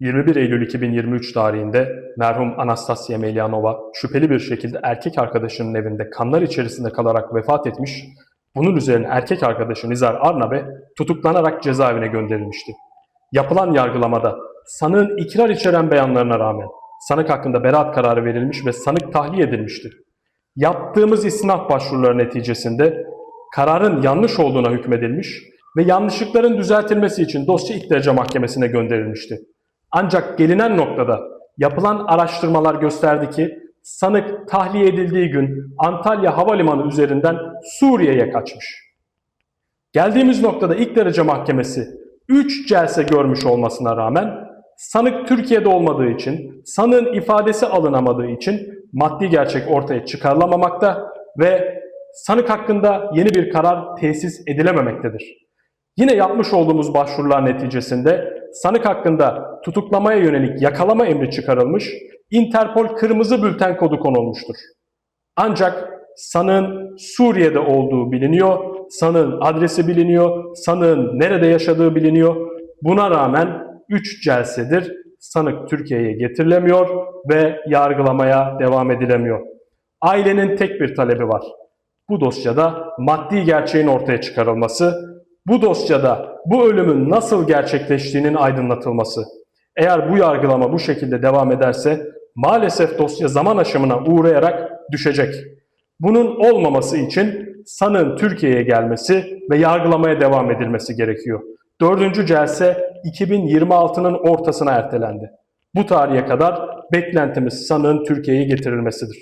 21 Eylül 2023 tarihinde merhum Anastasia Melyanova şüpheli bir şekilde erkek arkadaşının evinde kanlar içerisinde kalarak vefat etmiş, bunun üzerine erkek arkadaşı Nizar Arnabe tutuklanarak cezaevine gönderilmişti. Yapılan yargılamada sanığın ikrar içeren beyanlarına rağmen sanık hakkında beraat kararı verilmiş ve sanık tahliye edilmişti. Yaptığımız istinaf başvuruları neticesinde kararın yanlış olduğuna hükmedilmiş ve yanlışlıkların düzeltilmesi için dosya ilk derece mahkemesine gönderilmişti. Ancak gelinen noktada yapılan araştırmalar gösterdi ki sanık tahliye edildiği gün Antalya Havalimanı üzerinden Suriye'ye kaçmış. Geldiğimiz noktada ilk derece mahkemesi 3 celse görmüş olmasına rağmen sanık Türkiye'de olmadığı için, sanığın ifadesi alınamadığı için maddi gerçek ortaya çıkarılamamakta ve sanık hakkında yeni bir karar tesis edilememektedir. Yine yapmış olduğumuz başvurular neticesinde sanık hakkında tutuklamaya yönelik yakalama emri çıkarılmış, Interpol kırmızı bülten kodu konulmuştur. Ancak sanığın Suriye'de olduğu biliniyor, sanığın adresi biliniyor, sanığın nerede yaşadığı biliniyor. Buna rağmen 3 celsedir sanık Türkiye'ye getirilemiyor ve yargılamaya devam edilemiyor. Ailenin tek bir talebi var. Bu dosyada maddi gerçeğin ortaya çıkarılması, bu dosyada bu ölümün nasıl gerçekleştiğinin aydınlatılması. Eğer bu yargılama bu şekilde devam ederse maalesef dosya zaman aşımına uğrayarak düşecek. Bunun olmaması için sanığın Türkiye'ye gelmesi ve yargılamaya devam edilmesi gerekiyor. Dördüncü celse 2026'nın ortasına ertelendi. Bu tarihe kadar beklentimiz sanığın Türkiye'ye getirilmesidir.